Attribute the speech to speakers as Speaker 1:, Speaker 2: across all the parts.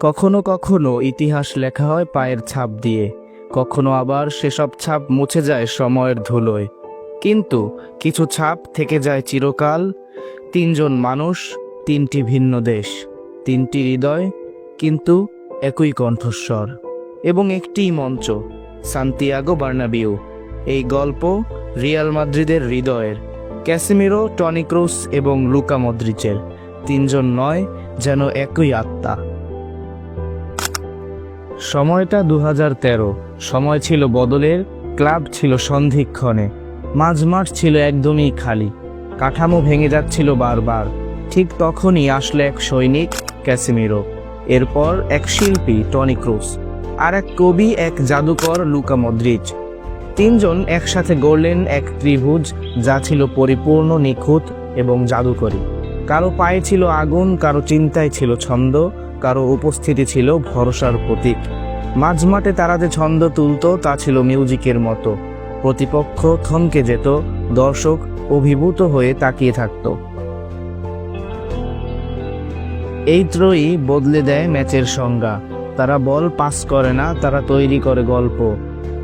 Speaker 1: কখনো কখনো ইতিহাস লেখা হয় পায়ের ছাপ দিয়ে, কখনো আবার সেসব ছাপ মুছে যায় সময়ের ধুলোয়। কিন্তু কিছু ছাপ থেকে যায় চিরকাল, তিনজন মানুষ, তিনটি ভিন্ন দেশ, তিনটি হৃদয়, কিন্তু একই কণ্ঠস্বর। এবং একটিই মঞ্চ, সান্তিয়াগো বার্নাবিউ। এই গল্প রিয়াল মাদ্রিদের হৃদয়ের, ক্যাসিমিরো, টনি ক্রুস এবং লুকা মদ্রিচের তিনজন নয়, যেন একই আত্মা। সময়টা দু সময় ছিল বদলের, ক্লাব ছিল সন্ধিক্ষণে। মাঝমাঠ ছিল একদমই খালি। কাঠামো ভেঙে যাচ্ছিল বারবার। ঠিক তখনই আসলো এক সৈনিক, ক্যাসিমিরো। এরপর এক শিল্পী, টনি ক্রুস আর এক কবি, এক জাদুকর, লুকা মদ্রিচ তিনজন একসাথে গড়লেন এক ত্রিভুজ, যা ছিল পরিপূর্ণ, নিখুঁত এবং জাদুকরী। কারও পায়ে ছিল আগুন, কারও চিন্তায় ছিল ছন্দ কারও উপস্থিতি ছিল ভরসার প্রতীক। মাঝমাঠে তারা যে ছন্দ তুলত, তা ছিল মিউজিকের মতো। প্রতিপক্ষ থমকে যেত, দর্শক অভিভূত হয়ে তাকিয়ে থাকত। এই ত্রয়ী বদলে দেয় ম্যাচের সংজ্ঞা। তারা বল পাস করে না, তারা তৈরি করে গল্প।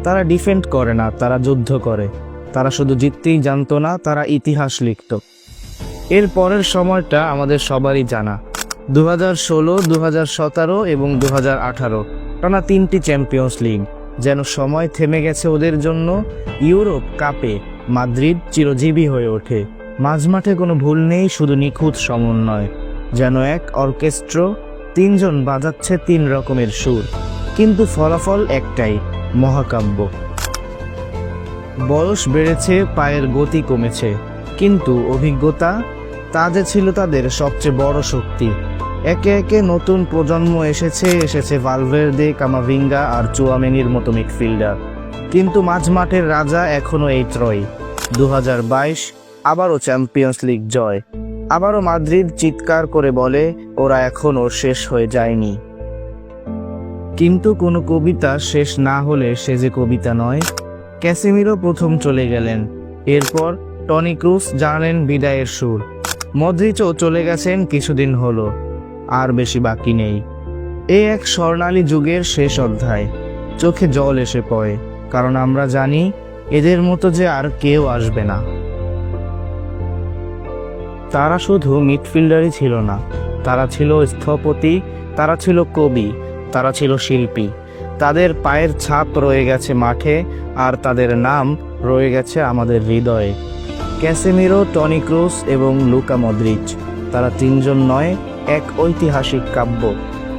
Speaker 1: তারা ডিফেন্ড করে না, তারা যুদ্ধ করে। তারা শুধু জিততেই জানতো না, তারা ইতিহাস লিখত। এর পরের সময়টা আমাদের সবারই জানা। দু হাজার ষোলো দু হাজার সতেরো এবং দু হাজার আঠারো। টানা তিনটি চ্যাম্পিয়ন্স লিগ, যেন সময় থেমে গেছে ওদের জন্য, ইউরোপ কাপে মাদ্রিদ চিরজীবী হয়ে ওঠে। মাঝমাঠে কোনো ভুল নেই, শুধু নিখুঁত সমন্বয়, যেন এক অর্কেস্ট্র তিনজন বাজাচ্ছে তিন রকমের সুর, কিন্তু ফলাফল একটাই, মহাকাব্য। বয়স বেড়েছে, পায়ের গতি কমেছে, কিন্তু অভিজ্ঞতা, তা যে ছিল তাদের সবচেয়ে বড় শক্তি। একে একে নতুন প্রজন্ম এসেছে এসেছে ভালভেরদে কামাভিঙ্গা আর চুয়ামেনির মতো মিডফিল্ডার কিন্তু মাঝমাঠের রাজা এখনও এই ত্রয়। দু হাজার বাইশ, আবারও চ্যাম্পিয়ন্স লিগ জয়। আবারও মাদ্রিদ চিৎকার করে বলে, ওরা এখনও শেষ হয়ে যায়নি। কিন্তু কোনো কবিতা শেষ না হলে সে যে কবিতা নয়, ক্যাসিমিরও প্রথম চলে গেলেন। এরপর টনি ক্রুস জানালেন বিদায়ের সুর। মদ্রিচও চলে গেছেন কিছুদিন হলো। আর বেশি বাকি নেই। এ এক স্বর্ণালী যুগের শেষ অধ্যায়। চোখে জল এসে পড়ে, কারণ আমরা জানি এদের মতো যে আর কেউ আসবে না। তারা শুধু মিডফিল্ডারই ছিল না, তারা ছিল স্থপতি, তারা ছিল কবি, তারা ছিল শিল্পী। তাদের পায়ের ছাপ রয়ে গেছে মাঠে, আর তাদের নাম রয়ে গেছে আমাদের হৃদয়ে। ক্যাসেমিরো, টনি ক্রুস এবং লুকা মদ্রিচ তারা তিনজন নয় এক ঐতিহাসিক কাব্য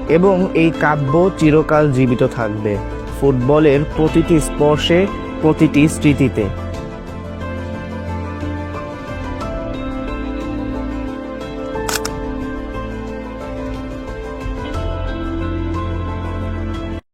Speaker 1: এবং এই কাব্য চিরকাল জীবিত থাকবে। ফুটবলের প্রতিটি স্পর্শে প্রতিটি স্মৃতিতে।